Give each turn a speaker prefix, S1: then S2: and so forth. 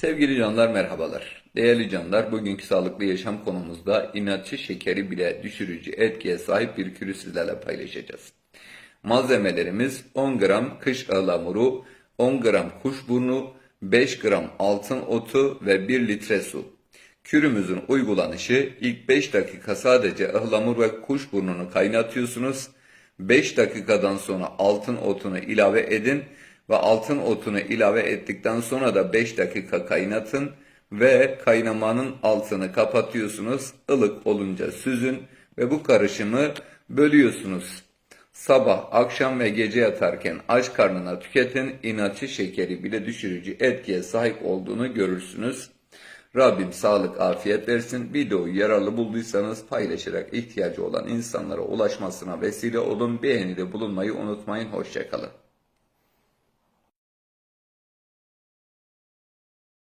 S1: Sevgili canlar merhabalar. Değerli canlar bugünkü sağlıklı yaşam konumuzda inatçı şekeri bile düşürücü etkiye sahip bir kürü sizlerle paylaşacağız. Malzemelerimiz 10 gram kış ıhlamuru, 10 gram kuşburnu, 5 gram altın otu ve 1 litre su. Kürümüzün uygulanışı ilk 5 dakika sadece ıhlamur ve kuşburnunu kaynatıyorsunuz. 5 dakikadan sonra altın otunu ilave edin ve altın otunu ilave ettikten sonra da 5 dakika kaynatın ve kaynamanın altını kapatıyorsunuz. Ilık olunca süzün ve bu karışımı bölüyorsunuz. Sabah, akşam ve gece yatarken aç karnına tüketin. İnatçı şekeri bile düşürücü etkiye sahip olduğunu görürsünüz. Rabbim sağlık, afiyet versin. Videoyu yararlı bulduysanız paylaşarak ihtiyacı olan insanlara ulaşmasına vesile olun. Beğenide bulunmayı unutmayın. Hoşçakalın.